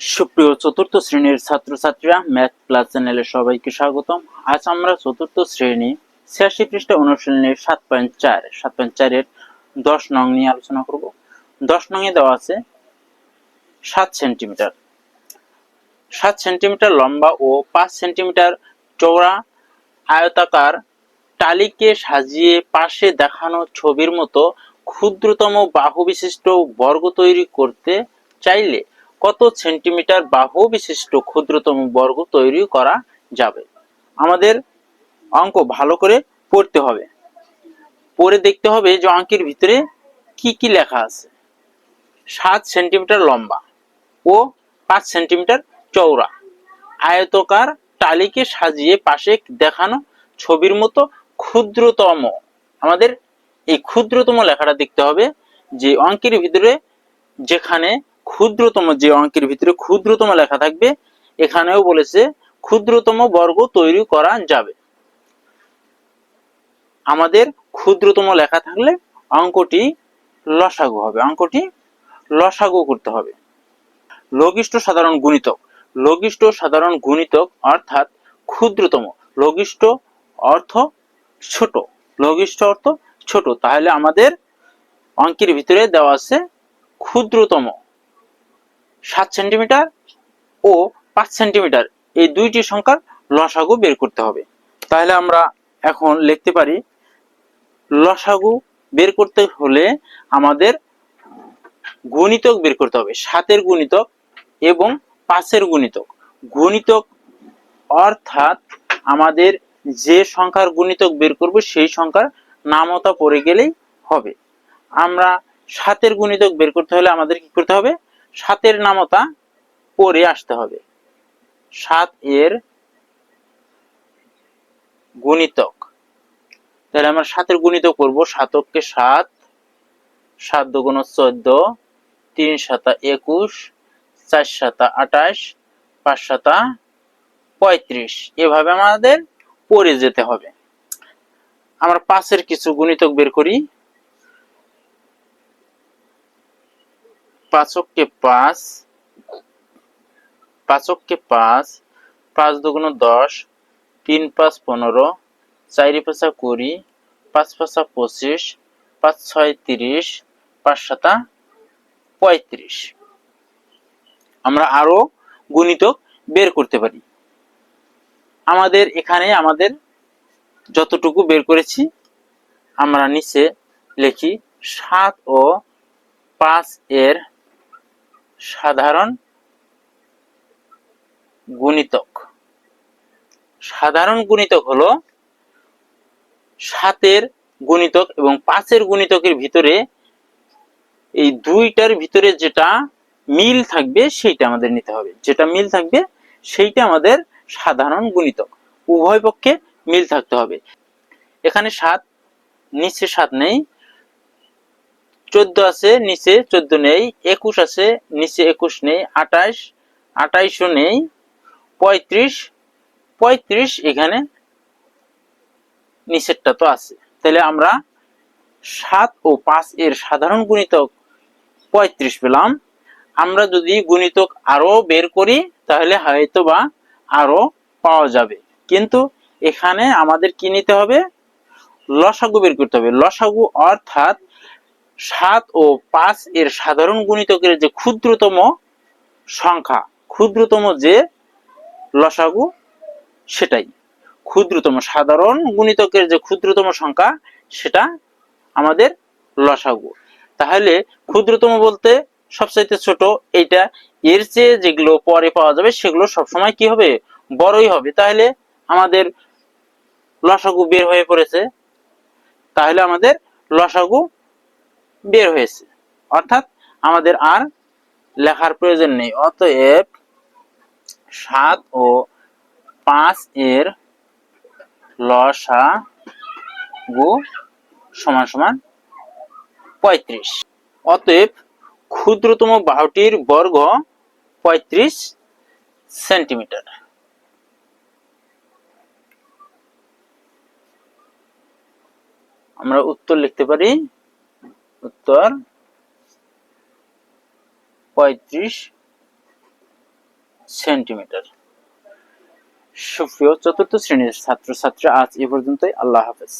সুপ্রিয় চতুর্থ শ্রেণির ছাত্রছাত্রীরা, ম্যাথ ক্লাস চ্যানেলে সবাইকে স্বাগতম। আজ আমরা চতুর্থ শ্রেণি ছিয়াশি পৃষ্ঠা অনুশীলনের সাত পয়েন্ট চার, সাত পয়েন্ট চারের দশ নং নিয়ে আলোচনা করব। দশ নং এ দেওয়া আছে সাত সেন্টিমিটার। সাত সেন্টিমিটার লম্বা ও পাঁচ সেন্টিমিটার চওড়া আয়তাকার টালিকে সাজিয়ে পাশে দেখানো ছবির মতো ক্ষুদ্রতম বাহু বিশিষ্ট বর্গ তৈরি করতে চাইলে কত সেন্টিমিটার বাহু বিশিষ্ট ক্ষুদ্রতম বর্গ তৈরি করা যাবে? আমাদের অঙ্ক ভালো করে পড়তে হবে। পড়ে দেখতে হবে যে অঙ্কের ভিতরে কি কি লেখা আছে। সাত সেন্টিমিটার লম্বা ও পাঁচ সেন্টিমিটার চওড়া। আয়তকার টালিকে সাজিয়ে পাশে দেখানো ছবির মতো ক্ষুদ্রতম। আমাদের এই ক্ষুদ্রতম লেখাটা দেখতে হবে যে অঙ্কের ভিতরে যেখানে ক্ষুদ্রতম যে অঙ্কের ভিতরে ক্ষুদ্রতম লেখা থাকবে, এখানেও বলেছে ক্ষুদ্রতম বর্গ তৈরি করা যাবে। আমাদের ক্ষুদ্রতম লেখা থাকলে অঙ্কটি লসাগু হবে, অঙ্কটি লসাগু করতে হবে। লঘিষ্ঠ সাধারণ গুণিতক, লঘিষ্ঠ সাধারণ গুণিতক অর্থাৎ ক্ষুদ্রতম, লঘিষ্ঠ অর্থ ছোট, লঘিষ্ঠ অর্থ ছোট। তাহলে আমাদের অঙ্কের ভিতরে দেওয়া আছে ক্ষুদ্রতম। সাত সেন্টিমিটার ও পাঁচ সেন্টিমিটার এই দুইটি সংখ্যার লসাগু বের করতে হবে। তাহলে আমরা এখন লিখতে পারি, লসাগু বের করতে হলে আমাদের গুণিতক বের করতে হবে। সাতের গুণিতক এবং পাঁচের গুণিতক। গুণিতক অর্থাৎ আমাদের যে সংখ্যার গুণিতক বের করব, সেই সংখ্যার নামতা পড়ে গেলেই হবে। আমরা সাতের গুণিতক বের করতে হলে আমাদের কি করতে হবে? সাতের নামতা পরে আসতে হবে। সাত এর গুণিতক। তাহলে আমরা সাতের গুণিতক করব। সাতককে সাত সাত দুগুণ চোদ্দ, তিন সাতা একুশ, চার সাতা আঠাশ, পাঁচ সাতা পঁয়ত্রিশ। এভাবে আমাদের পড়ে যেতে হবে। আমরা পাঁচের কিছু গুণিতক বের করি। পাঁচককে পাঁচ পাঁচককে পাঁচ পাঁচ দুগুণ দশ, তিন পাঁচ পনেরো, চারি পাঁচা কুড়ি, পাঁচ পাঁচা পঁচিশ, পাঁচ ছয় তিরিশ, পাঁচ সাতা পঁয়ত্রিশ। আমরা আরও গুণিতক বের করতে পারি। আমাদের এখানে আমাদের যতটুকু বের করেছি, আমরা নিচে লিখি সাত ও পাঁচ এর সাধারণ গুণিতক। সাধারণ গুণিতক হলো সাতের গুণিতক এবং পাঁচের গুণিতকের ভিতরে এই দুইটার ভিতরে যেটা মিল থাকবে সেইটা আমাদের নিতে হবে। যেটা মিল থাকবে সেইটা আমাদের সাধারণ গুণিতক। উভয় পক্ষে মিল থাকতে হবে। এখানে সাত, নিচে সাত নেই। চোদ্দ আছে, নিচে চোদ্দ নেই, একুশ আছে, নিচে একুশ নেই, আঠাশ, আঠাইশও নেই, পঁয়ত্রিশ পঁয়ত্রিশ এখানে নিচেরটা তো আছে। তাহলে আমরা সাত ও পাঁচ এর সাধারণ গুণিতক পঁয়ত্রিশ পেলাম। আমরা যদি গুণিতক আরও বের করি, তাহলে হয়তো বা আরও পাওয়া যাবে। কিন্তু এখানে আমাদের কি নিতে হবে? লসাগু বের করতে হবে। লসাগু অর্থাৎ সাত ও পাঁচ এর সাধারণ গুণিতকের যে ক্ষুদ্রতম সংখ্যা, ক্ষুদ্রতম যে লসাগু, সেটাই। ক্ষুদ্রতম সাধারণ গুণিতকের যে ক্ষুদ্রতম সংখ্যা, সেটা আমাদের লসাগু। তাহলে ক্ষুদ্রতম বলতে সবচাইতে ছোট, এইটা এর চেয়ে যেগুলো পরে পাওয়া যাবে, সেগুলো সবসময় কি হবে? বড়ই হবে। তাহলে আমাদের লসাগু বের হয়ে পড়েছে। তাহলে আমাদের লসাগু বের হয়েছে। অর্থাৎ আমাদের আর লেখার প্রয়োজন নেই। অতএব সাত ও পাঁচ এর লসাগু সমান সমান পঁয়ত্রিশ। অতএব ক্ষুদ্রতম বাহুটির বর্গ পঁয়ত্রিশ সেন্টিমিটার। আমরা উত্তর লিখতে পারি উত্তর পঁয়ত্রিশ সেন্টিমিটার। সুপ্রিয় চতুর্থ শ্রেণির ছাত্রছাত্রী আজ এ পর্যন্তই। আল্লাহ হাফেজ।